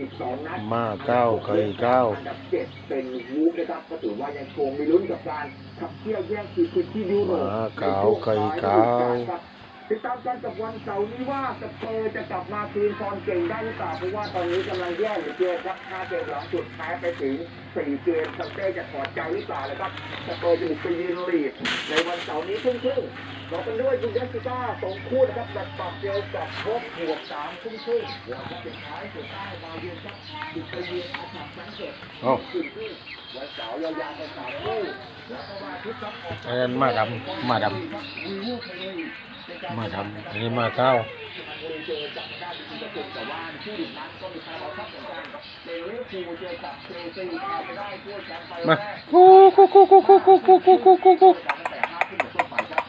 อีกสองนัดมาเก้าไก่เก้าอันดับเจ็ดเป็นวูฟนะครับก็ถือว่ายังคงมีลุ้นกับการขับเคี่ยวแย่งชิงพื้นที่ยุโรปมาเก้าไก่เก้า ติดตามกันกับวันเสาร์นี้ว่าสเปอร์จะกลับมาคืนฟอร์มเก่งได้หรือเปล่าเพราะว่าตอนนี้กำลังแย่เหลือเกินครับห้าเกมหลังสุดแพ้ไปถึงสี่เกมซันเต้จะถอดใจหรือเปล่านะครับสเปอร์จะบุกไปยืนลีดในวันเสาร์นี้ทุ่มครึ่งเราเป็นด้วยยูเวนตุสสองคู่นะครับแบบปรับเจอกับพบหัวกสามทุ่มครึ่งแล้วก็สุดท้ายสุดท้ายมาเยือนครับบุกไปเยือนอาชับแฟรงก์เฟิร์ตเอ้าขึ้นขึ้นวันเสาร์ยาวๆไปสามคู่แล้วก็มาทิตย์ครับออกอันนั้นมาดำมาดำ มาดำอันนี้มาเก้าเจอกับด้านที่จะเป็นแต่ว่าที่ดินนั้นก็มีการเอาทับเหมือนกันเป็นลิเวอร์พูลเจอกับเชลซีพาไปได้ถ้วยแชมป์ไปมาแรกกูกูกูกูกูกูกูกูกูกูกูตั้งแต่ห้าขึ้นเป็นต้นไปครับ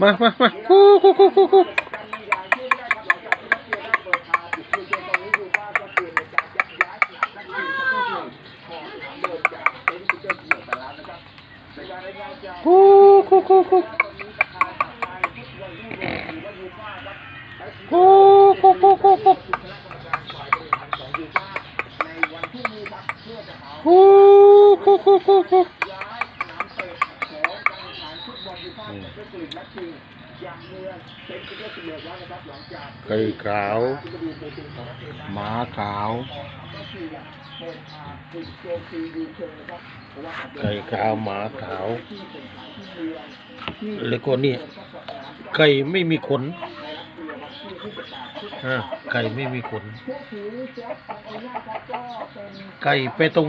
มามามากูกูกูกูกู การมีอย่างที่ไม่ได้ครับหลังจากที่นักเตะได้เปิดทางบุกลุยเกมตอนนี้ดูว่าจะเปลี่ยนในการยักย้ายนักทีมซัปเปอร์ลีกของสนามเดิมจากเซนต์ปีเตอร์สเบิร์กไปแล้วนะครับในการรายงานจากกูกูกูกูตอนนี้ประธานสภาฟุตบอลยุโรปหรือว่ายูฟ่าครับกูกูกูกูกูคณะกรรมการฝ่ายบริหารของยูฟ่าในวันพรุ่งนี้ครับเพื่อจะหากูกูกูกูกูย้ายสนามเตะของการแข่งขันฟุตบอลยูฟ่าแชมเปี้ยนส์ลีกนัดชิงจากเมืองเซนต์ปีเตอร์สเบิร์กแล้วนะครับหลังจาก ไก่ขาว หมาขาวไก่ขาวหมาขาว แล้วก็นี่ไก่ไม่มีขนไก่ไม่มีขน ไก่ไปตรง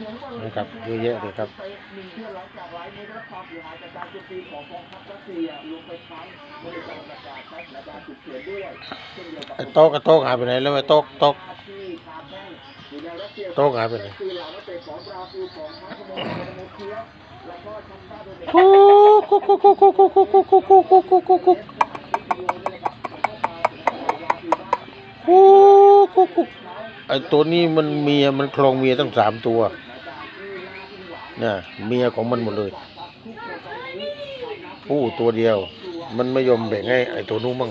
น้ำเงินส่งไปแล้วนะครับนะครับเยอะแยะเลยครับหนึ่งเพื่อหลังจากไร้ไม่ได้รับความเสียหายจากการโจมตีของกองทัพรัสเซียรวมไปทั้งบริการประกาศใช้สถานการณ์ฉุกเฉินด้วยเช่นเดียวกับไอ้โต๊ะกับโต๊ะหายไปไหนแล้วไอ้โต๊ะโต๊ะที่คาร์แบงอยู่ในรัสเซียโต๊ะหายไปไหนคือเหล่านักเตะของบราซิลของทั้งสโมสรโมเคียสแล้วก็ชัมบ้าโดเนกูกูกูกูกูกูกูกูกูกูกูกูกูกูกูกูไอ้ตัวนี้มันเมียมันคลองเมียตั้งสามตัวเนี่ยเมียของมันหมดเลย ผู้ตัวเดียว มันไม่ยอมแบ่งให้ไอ้ตัวนู้นมั่ง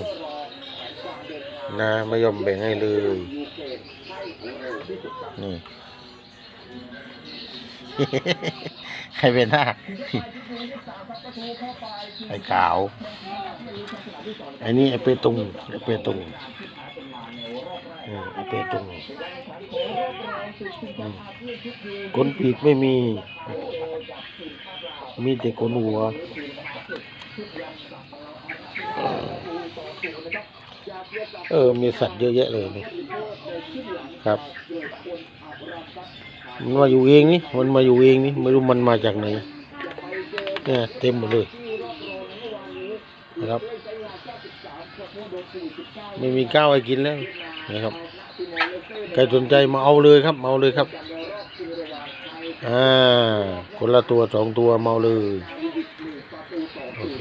นะไม่ยอมแบ่งให้เลยนี่ใครเป็นหน้าไอ้ขาวไอ้นี่ไอ้เปตุงไอ้เปตุง ออไอ้เปตุงอืมขนปีกไม่มี มีแต่ขนหัวเออ มีสัตว์เยอะแยะเลยนี่ครับ มันมาอยู่เองนี่ มันมาอยู่เองนี่ไม่รู้มันมาจากไหนเนี่ยเต็มหมดเลยนะครับ ไม่มีข้าวให้กินแล้วนะครับใครสนใจมาเอาเลยครับมาเอาเลยครับอ่าคนละตัวสองตัวมาเอาเลยโอเค